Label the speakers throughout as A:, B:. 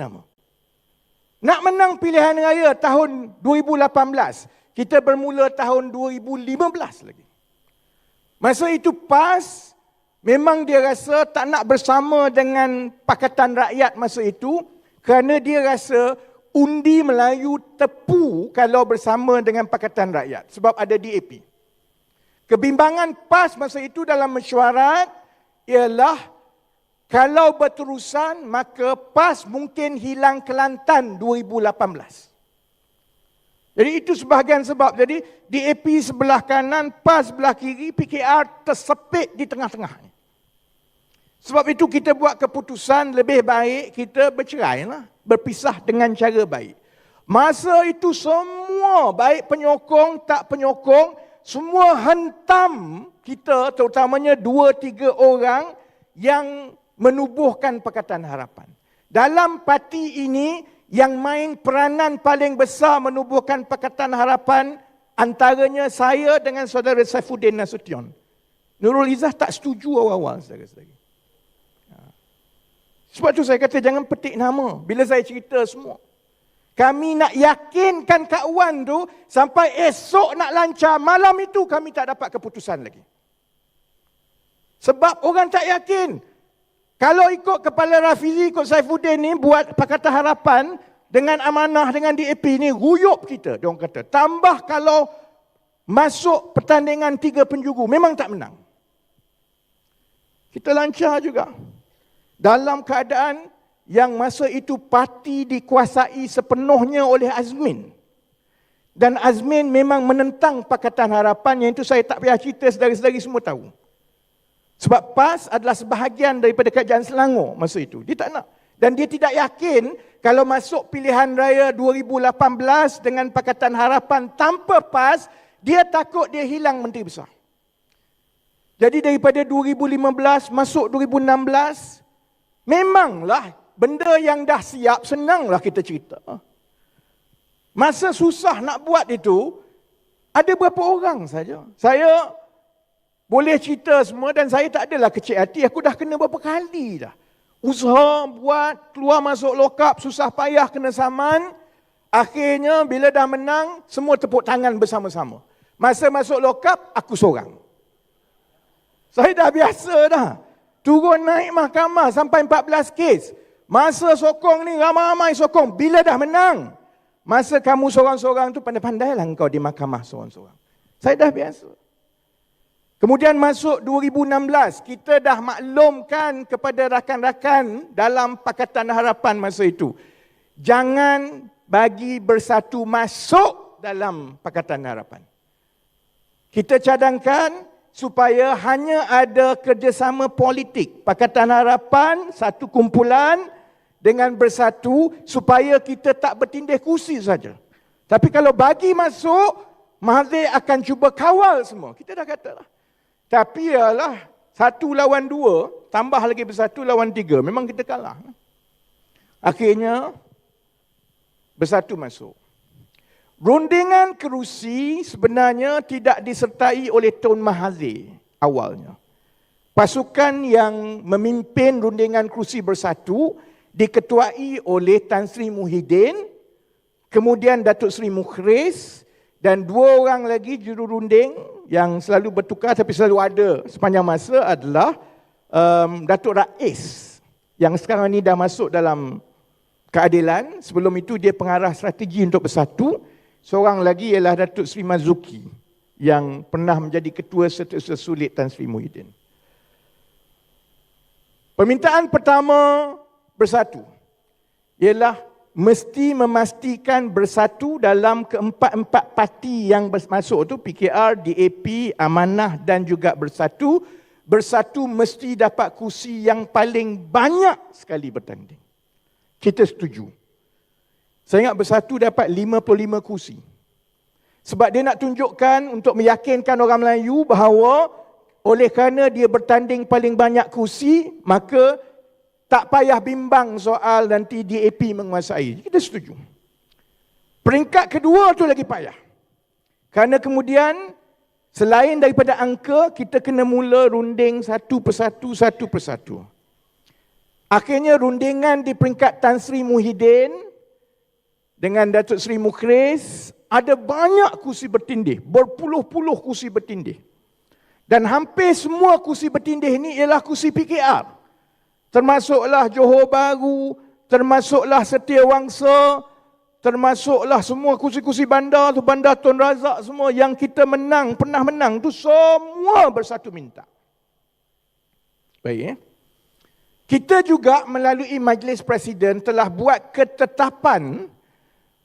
A: nama. Nak menang pilihan raya tahun 2018, kita bermula tahun 2015 lagi. Masa itu PAS memang dia rasa tak nak bersama dengan Pakatan Rakyat masa itu kerana dia rasa undi Melayu tepu kalau bersama dengan Pakatan Rakyat sebab ada DAP. Kebimbangan PAS masa itu dalam mesyuarat ialah kalau berterusan, maka PAS mungkin hilang Kelantan 2018. Jadi itu sebahagian sebab. Jadi DAP sebelah kanan, PAS sebelah kiri, PKR tersepit di tengah-tengah. Sebab itu kita buat keputusan lebih baik kita bercerai lah. Berpisah dengan cara baik. Masa itu semua, baik penyokong, tak penyokong, semua hentam kita, terutamanya dua, tiga orang yang menubuhkan Pakatan Harapan. Dalam parti ini yang main peranan paling besar menubuhkan Pakatan Harapan antaranya saya dengan saudara Saifuddin Nasution. Nurul Izzah tak setuju awal-awal saudara-saudara. Ha. Sebab tu saya kata jangan petik nama bila saya cerita semua. Kami nak yakinkan Kak Wan tu sampai esok nak lancar malam itu kami tak dapat keputusan lagi. Sebab orang tak yakin. Kalau ikut kepala Rafizi, ikut Saifuddin ni buat Pakatan Harapan dengan amanah dengan DAP ni ruyup kita. Dia kata, tambah kalau masuk pertandingan tiga penjuru, memang tak menang. Kita lancar juga. Dalam keadaan yang masa itu parti dikuasai sepenuhnya oleh Azmin. Dan Azmin memang menentang Pakatan Harapan yang itu saya tak payah cerita sedari-sedari semua tahu. Sebab PAS adalah sebahagian daripada kerajaan Selangor masa itu. Dia tak nak. Dan dia tidak yakin kalau masuk pilihan raya 2018 dengan Pakatan Harapan tanpa PAS, dia takut dia hilang menteri besar. Jadi daripada 2015 masuk 2016, memanglah benda yang dah siap, senanglah kita cerita. Masa susah nak buat itu, ada berapa orang saja. Saya boleh cerita semua dan saya tak adalah kecil hati. Aku dah kena berapa kali dah. Usaha buat, keluar masuk lokap, susah payah kena saman. Akhirnya bila dah menang, semua tepuk tangan bersama-sama. Masa masuk lokap, aku seorang. Saya dah biasa dah. Turun naik mahkamah sampai 14 kes. Masa sokong ni ramai-ramai sokong. Bila dah menang, masa kamu seorang-seorang tu pandai-pandailah kau di mahkamah seorang-seorang. Saya dah biasa. Kemudian masuk 2016, kita dah maklumkan kepada rakan-rakan dalam Pakatan Harapan masa itu. Jangan bagi bersatu masuk dalam Pakatan Harapan. Kita cadangkan supaya hanya ada kerjasama politik. Pakatan Harapan, satu kumpulan dengan bersatu supaya kita tak bertindih kursi saja. Tapi kalau bagi masuk, Mahathir akan cuba kawal semua. Kita dah katalah. Tapi ialah satu lawan dua, tambah lagi bersatu lawan tiga. Memang kita kalah. Akhirnya, bersatu masuk. Rundingan kerusi sebenarnya tidak disertai oleh Tun Mahathir awalnya. Pasukan yang memimpin rundingan kerusi bersatu diketuai oleh Tan Sri Muhyiddin, kemudian Datuk Sri Mukhris dan dua orang lagi juru runding yang selalu bertukar tapi selalu ada sepanjang masa adalah um, Datuk Rais yang sekarang ini dah masuk dalam keadilan. Sebelum itu dia pengarah strategi untuk bersatu. Seorang lagi ialah Datuk Sri Mazuki yang pernah menjadi ketua setiausaha sulit Tan Sri Muhyiddin. Permintaan pertama bersatu ialah mesti memastikan bersatu dalam keempat-empat parti yang masuk tu PKR, DAP, Amanah dan juga Bersatu. Bersatu mesti dapat kursi yang paling banyak sekali bertanding. Kita setuju. Saya ingat Bersatu dapat 55 kursi. Sebab dia nak tunjukkan untuk meyakinkan orang Melayu bahawa oleh kerana dia bertanding paling banyak kursi, maka tak payah bimbang soal nanti DAP menguasai. Kita setuju. Peringkat kedua tu lagi payah. Kerana kemudian selain daripada angka, kita kena mula runding satu persatu, satu persatu. Akhirnya rundingan di peringkat Tan Sri Muhyiddin dengan Datuk Seri Mukhris ada banyak kursi bertindih, berpuluh-puluh kursi bertindih. Dan hampir semua kursi bertindih ini ialah kursi PKR. Termasuklah Johor Baru, termasuklah Setia Wangsa, termasuklah semua kursi-kursi bandar tu, bandar Tun Razak semua yang kita menang, pernah menang tu semua bersatu minta. Baik eh? Kita juga melalui Majlis Presiden telah buat ketetapan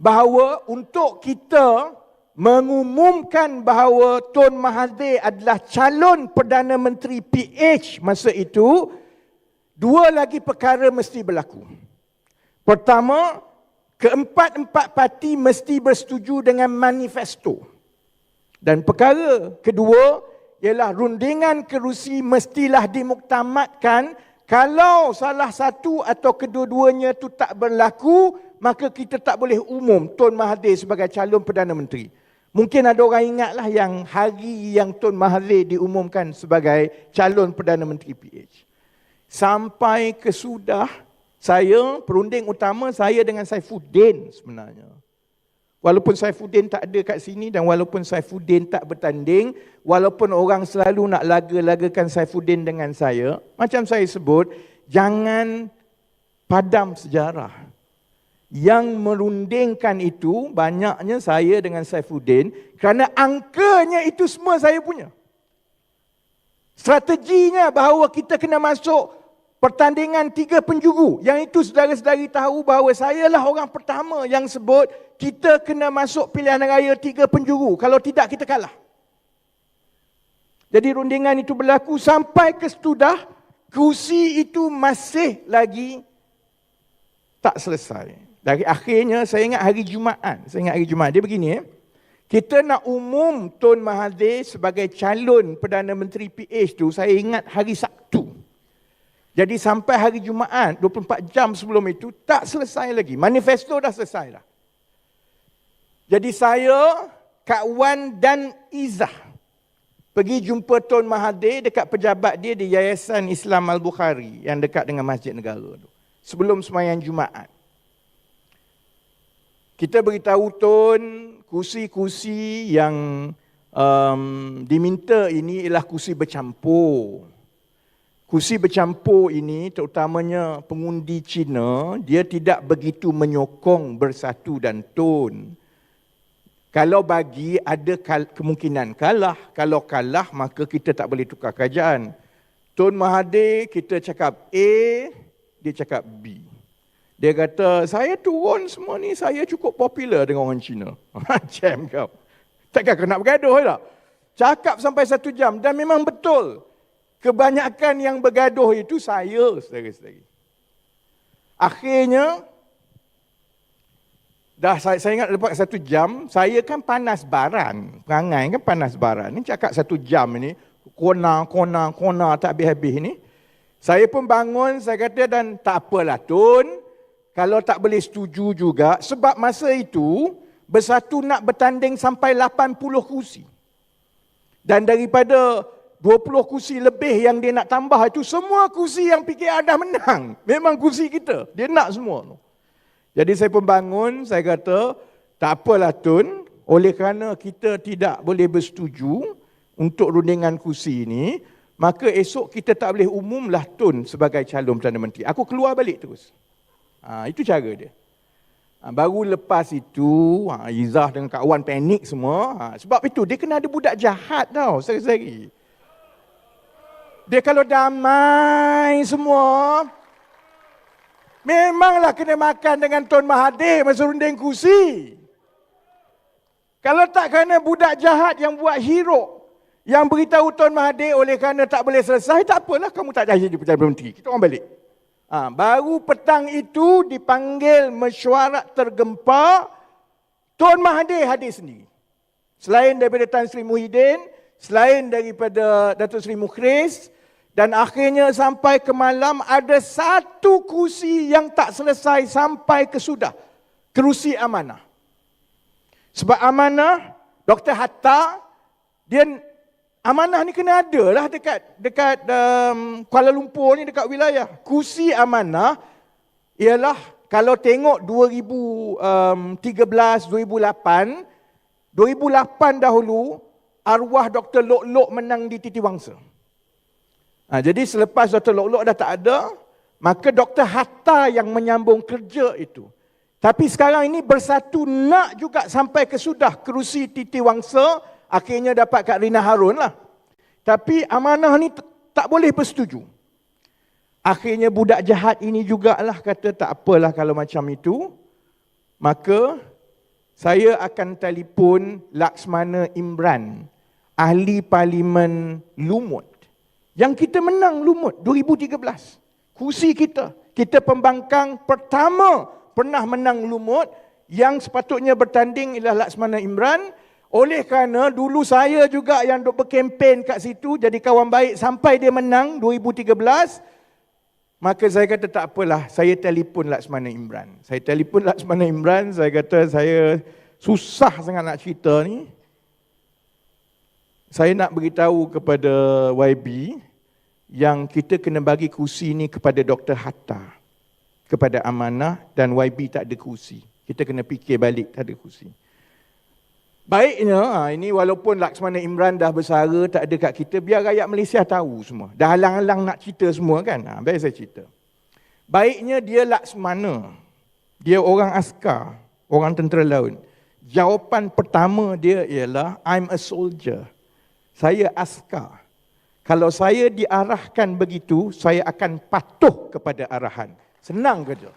A: bahawa untuk kita mengumumkan bahawa Tun Mahathir adalah calon Perdana Menteri PH masa itu, dua lagi perkara mesti berlaku. Pertama, keempat-empat parti mesti bersetuju dengan manifesto. Dan perkara kedua ialah rundingan kerusi mestilah dimuktamadkan kalau salah satu atau kedua-duanya itu tak berlaku, maka kita tak boleh umum Tun Mahathir sebagai calon Perdana Menteri. Mungkin ada orang ingatlah yang hari yang Tun Mahathir diumumkan sebagai calon Perdana Menteri PH. Sampai ke sudah, saya, perunding utama saya dengan Saifuddin sebenarnya. Walaupun Saifuddin tak ada kat sini dan walaupun Saifuddin tak bertanding, walaupun orang selalu nak laga-lagakan Saifuddin dengan saya, macam saya sebut, jangan padam sejarah. Yang merundingkan itu banyaknya saya dengan Saifuddin kerana angkanya itu semua saya punya. Strateginya bahawa kita kena masuk pertandingan tiga penjuru. Yang itu saudara-saudari tahu bahawa saya lah orang pertama yang sebut kita kena masuk pilihan raya tiga penjuru. Kalau tidak kita kalah. Jadi rundingan itu berlaku sampai ke setudah kursi itu masih lagi tak selesai. Dari akhirnya saya ingat hari Jumaat. Saya ingat hari Jumaat. Dia begini eh. Kita nak umum Tun Mahathir sebagai calon Perdana Menteri PH tu saya ingat hari Sabtu. Jadi sampai hari Jumaat 24 jam sebelum itu tak selesai lagi. Manifesto dah selesai dah. Jadi saya, Kak Wan dan Izzah pergi jumpa Tun Mahathir dekat pejabat dia di Yayasan Islam Al-Bukhari yang dekat dengan Masjid Negara tu. Sebelum semayang Jumaat. Kita beritahu Tun kursi-kursi yang um, diminta ini ialah kursi bercampur. Kursi bercampur ini terutamanya pengundi Cina, dia tidak begitu menyokong bersatu dan tun. Kalau bagi ada kemungkinan kalah. Kalau kalah maka kita tak boleh tukar kerajaan. Tun Mahathir kita cakap A, dia cakap B. Dia kata, saya turun semua ni, saya cukup popular dengan orang Cina. Macam kau. Takkan kau nak bergaduh tak? Cakap sampai satu jam dan memang betul. Kebanyakan yang bergaduh itu saya, saudara-saudari. Akhirnya, Dah saya, saya ingat lepas satu jam, saya kan panas baran. Perangai kan panas baran. Ni cakap satu jam ni, kona, kona, kona tak habis-habis ni. Saya pun bangun, saya kata dan tak apalah Tun. Kalau tak boleh setuju juga, sebab masa itu, bersatu nak bertanding sampai 80 kursi. Dan daripada 20 kursi lebih yang dia nak tambah itu, semua kursi yang PKR dah menang. Memang kursi kita. Dia nak semua. Jadi saya pun bangun, saya kata, tak apalah Tun, oleh kerana kita tidak boleh bersetuju untuk rundingan kursi ini, maka esok kita tak boleh umumlah Tun sebagai calon Perdana Menteri. Aku keluar balik terus. Ha, itu cara dia. Ha, baru lepas itu, ha, Izzah dengan Kak Wan panik semua. Ha, sebab itu, dia kena ada budak jahat tau, sehari-hari. Dia kalau damai semua, Memanglah kena makan dengan Tuan Mahathir masa runding kursi. Kalau tak kerana budak jahat yang buat hero, yang beritahu Tuan Mahathir oleh kerana tak boleh selesai, tak apalah kamu tak jadi Perdana Menteri. Kita orang balik. Ha, baru petang itu dipanggil mesyuarat tergempar, Tuan Mahathir hadir sendiri. Selain daripada Tan Sri Muhyiddin, selain daripada Datuk Seri Mukhris, dan akhirnya sampai ke malam ada satu kursi yang tak selesai sampai ke sudah. Kerusi amanah. Sebab amanah, Dr. Hatta, dia amanah ni kena ada lah dekat dekat um, Kuala Lumpur ni dekat wilayah. Kursi amanah ialah kalau tengok 2013, 2008, 2008 dahulu arwah Dr. Lok Lok menang di Titi Wangsa. Ha, jadi selepas Dr. Lok Lok dah tak ada, maka Dr. Hatta yang menyambung kerja itu. Tapi sekarang ini bersatu nak juga sampai ke sudah kerusi Titi Wangsa, akhirnya dapat Kak Rina Harun lah. Tapi amanah ni tak boleh bersetuju. Akhirnya budak jahat ini jugalah kata tak apalah kalau macam itu. Maka saya akan telefon Laksmana Imran, ahli parlimen Lumut. Yang kita menang Lumut 2013. Kursi kita. Kita pembangkang pertama pernah menang Lumut yang sepatutnya bertanding ialah Laksmana Imran oleh kerana dulu saya juga yang duk berkempen kat situ jadi kawan baik sampai dia menang 2013 maka saya kata tak apalah saya telefon Laksmana Imran saya telefon Laksmana Imran saya kata saya susah sangat nak cerita ni saya nak beritahu kepada YB yang kita kena bagi kursi ni kepada Dr. Hatta kepada amanah dan YB tak ada kursi. Kita kena fikir balik tak ada kursi. Baiknya, ha, ini walaupun Laksmana Imran dah bersara, tak ada kat kita, biar rakyat Malaysia tahu semua. Dah halang-halang nak cerita semua kan? Ha, biar saya cerita. Baiknya dia Laksmana. Dia orang askar, orang tentera laut. Jawapan pertama dia ialah, I'm a soldier. Saya askar. Kalau saya diarahkan begitu, saya akan patuh kepada arahan. Senang kerja.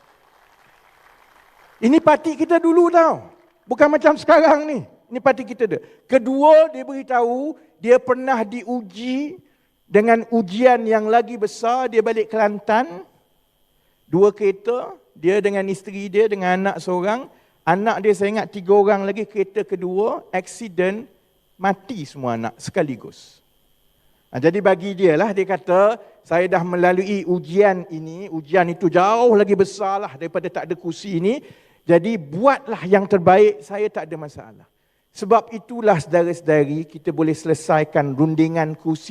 A: Ini parti kita dulu tau. Bukan macam sekarang ni. Ini parti kita dia. Kedua, dia beritahu dia pernah diuji dengan ujian yang lagi besar. Dia balik Kelantan. Dua kereta. Dia dengan isteri dia, dengan anak seorang. Anak dia saya ingat tiga orang lagi. Kereta kedua, accident. Mati semua anak sekaligus. Ha, jadi bagi dia lah, dia kata, saya dah melalui ujian ini, ujian itu jauh lagi besar lah daripada tak ada kursi ini. Jadi buatlah yang terbaik, saya tak ada masalah. Sebab itulah saudara-saudari, kita boleh selesaikan rundingan kursi